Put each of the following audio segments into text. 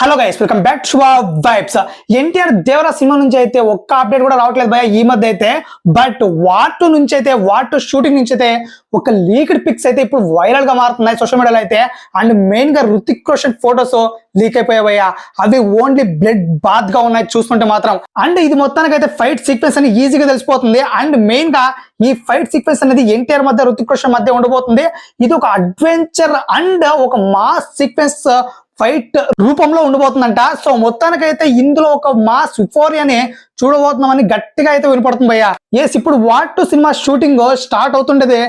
Hello guys welcome back to vibes NTR Devara cinema నుంచి అయితే ఒక్క అప్డేట్ కూడా రావట్లేదు భయ ఈ మధ్య అయితే. బట్ వాట్ నుంచి అయితే వాట్ షూటింగ్ నుంచి అయితే ఒక లీక్డ్ పిక్స్ అయితే ఇప్పుడు వైరల్గా మారుతున్నాయి సోషల్ మీడియాలో అయితే. అండ్ మెయిన్గా రుతిక్ రోషన్ ఫొటోస్ లీక్ అయిపోయావయ్యా అవి ఓన్లీ బ్లడ్ బాత్గా ఉన్నాయి చూస్తుంటే మాత్రం. అండ్ ఇది మొత్తానికి అయితే ఫైట్ సీక్వెన్స్ అని ఈజీగా తెలిసిపోతుంది. అండ్ మెయిన్గా ఈ ఫైట్ సీక్వెన్స్ అనేది ఎన్టీఆర్ మధ్య రుతిక్ రోషన్ మధ్య ఉండబోతుంది. ఇది ఒక అడ్వెంచర్ అండ్ ఒక మాస్ సీక్వెన్స్ ఫైట్ రూపంలో ఉండబోతుందంట. సో మొత్తానికైతే ఇందులో ఒక మాస్ని చూడబోతున్నామని గట్టిగా అయితే వినపడుతుంది భయ్య. ఎస్ ఇప్పుడు what to cinema shooting start అవుతుండేది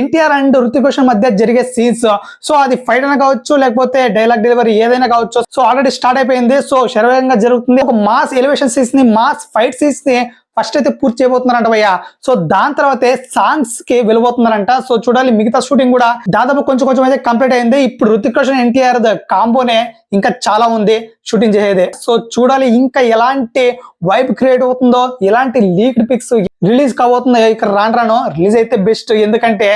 NTR and Hrithik Roshan మధ్య జరిగే సీన్స్. సో అది ఫైట్ అయినా కావచ్చు లేకపోతే డైలాగ్ డెలివరీ ఏదైనా కావచ్చు. సో ఆల్రెడీ స్టార్ట్ అయిపోయింది. సో శరవేగంగా జరుగుతుంది. ఒక మాస్ ఎలివేషన్ సీన్స్ని మాస్ ఫైట్ సీన్స్ని ఫస్ట్ అయితే పూర్తి చేయబోతున్నారంట భయ్య. సో దాని తర్వాతే సాంగ్స్కి వెళ్ళబోతున్నారంట. సో చూడాలి మిగతా షూటింగ్ కూడా దాదాపు కొంచెం కొంచెం అయితే కంప్లీట్ అయింది. ఇప్పుడు రుతిక్ రోషన్ ఎన్టీఆర్ కాంబోనే ఇంకా చాలా ఉంది షూటింగ్ చేసేది. సో చూడాలి ఇంకా ఎలాంటి వైబ్ క్రియేట్ అవుతుందో ఎలాంటి లీక్డ్ పిక్స్ రిలీజ్ కాబోతుందో ఇక్కడ రాను రాను రిలీజ్ అయితే బెస్ట్ ఎందుకంటే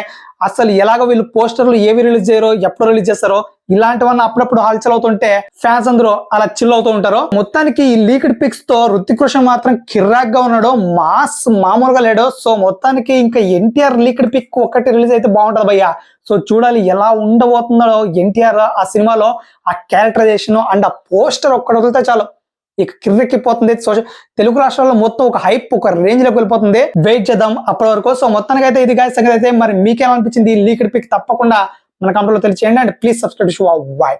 అసలు ఎలాగో వీళ్ళు పోస్టర్లు ఏవి రిలీజ్ చేయరో ఎప్పుడు రిలీజ్ చేస్తారో ఇలాంటివన్నీ అప్పుడప్పుడు హల్చల్ అవుతుంటే ఫ్యాన్స్ అందరూ అలా చిల్ అవుతూ ఉంటారు. మొత్తానికి ఈ లీక్డ్ పిక్స్తో రుతిక్ రోషన్ మాత్రం కిర్రాక్గా ఉన్నాడు. మాస్ మామూలుగా లేడు. సో మొత్తానికి ఇంకా ఎన్టీఆర్ లీక్డ్ పిక్ ఒకటి రిలీజ్ అయితే బాగుంటది భయ్యా. సో చూడాలి ఎలా ఉండబోతుందో ఎన్టీఆర్ ఆ సినిమాలో ఆ క్యారెక్టరైజేషన్ అండ్ ఆ పోస్టర్ ఒక్కటి వదిలితే చాలు. ఇక కిర్రెక్కిపోతుంది సోషల్ తెలుగు రాష్ట్రాల్లో మొత్తం ఒక హైప్ ఒక రేంజ్లోకి వెళ్ళిపోతుంది. వెయిట్ చేద్దాం అప్పటి వరకు. సో మొత్తానికి అయితే ఇది గాయ సంగతి అయితే మరి మీకేమనిపించింది? ఈ లీక్డ్ పిక్ తప్పకుండా మన కంపెనీలో తెలియచేయండి. అండ్ ప్లీజ్ సబ్స్క్రైబ్ షూ వై